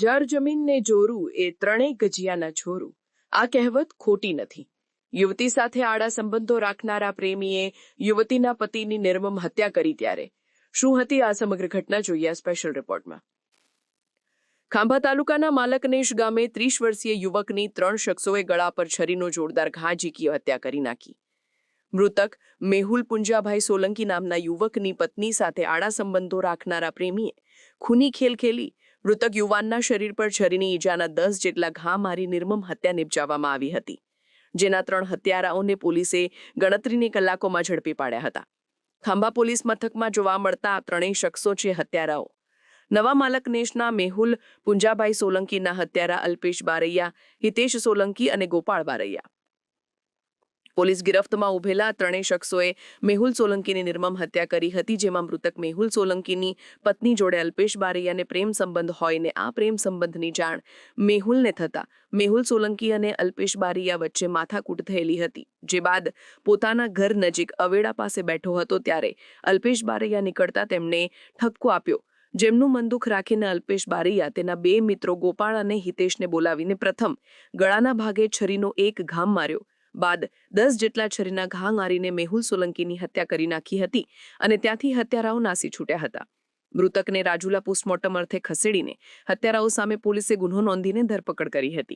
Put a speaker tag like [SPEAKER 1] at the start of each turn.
[SPEAKER 1] જર જમીનને જોરું એ ત્રણેય ગજિયાના છોરું. આ કહેવત ખોટી નથી. યુવતી સાથે આડા સંબંધો રાખનારા પ્રેમીએ યુવતીના પતિની નિર્મમ હત્યા કરી ત્યારે. શું હતી આ સમગ્ર ઘટના જોઈએ સ્પેશિયલ રિપોર્ટમાં ખાંભા તાલુકાના માલકનેશ ગામે ત્રીસ વર્ષીય યુવકની ત્રણ શખ્સોએ ગળા પર છરીનો જોરદાર ઘા ઝીકી હત્યા કરી નાખી. મૃતક મેહુલ પુંજાભાઈ સોલંકી નામના યુવકની પત્ની સાથે આડા સંબંધો રાખનારા પ્રેમીએ ખૂની ખેલ ખેલી મૃતક યુવાનના શરીર પર છરીની ઈજાના દસ જેટલા ઘા મારી નિર્મમ હત્યા નિપજાવવામાં આવી હતી, જેના ત્રણ હત્યારાઓને પોલીસે ગણતરીની કલાકોમાં ઝડપી પાડ્યા હતા. ખાંભા પોલીસ મથકમાં જોવા મળતા ત્રણેય શખ્સો છે હત્યારાઓ. નવા માલકનેશના મેહુલ પુંજાભાઈ સોલંકીના હત્યારા અલ્પેશ બારૈયા, હિતેશ સોલંકી અને ગોપાળ બારૈયા. પોલીસ ગિરફ્તમાં ઉભેલા ત્રણેય શખ્સોએ મેહુલ સોલંકીની નિર્મમ હત્યા કરી હતી, જેમાં મૃતક મેહુલ સોલંકીની પત્ની જોડે અલ્પેશ બારૈયાને પ્રેમ સંબંધ હોય ને આ પ્રેમ સંબંધની જાણ મેહુલને થતા. મેહુલ સોલંકી અને અલ્પેશ બારૈયા વચ્ચે માથાકૂટ થયેલી હતી, જે બાદ પોતાના ઘર નજીક અવેડા પાસે બેઠો હતો ત્યારે અલ્પેશ બારૈયા નીકળતા તેમણે ઠપકો આપ્યો, જેમનું મનદુખ રાખીને અલ્પેશ બારૈયા તેના બે મિત્રો ગોપાળ અને હિતેશને બોલાવીને પ્રથમ ગળાના ભાગે છરીનો એક ઘામ માર્યો. બાદ દસ જેટલા છરીના ઘા મારીને મેહુલ સોલંકીની હત્યા કરી નાખી હતી અને ત્યાંથી હત્યારાઓ નાસી છૂટ્યા હતા. મૃતકને રાજુલા પોસ્ટમોર્ટમ અર્થે ખસેડીને હત્યારાઓ સામે પોલીસે ગુન્હો નોંધીને ધરપકડ કરી હતી.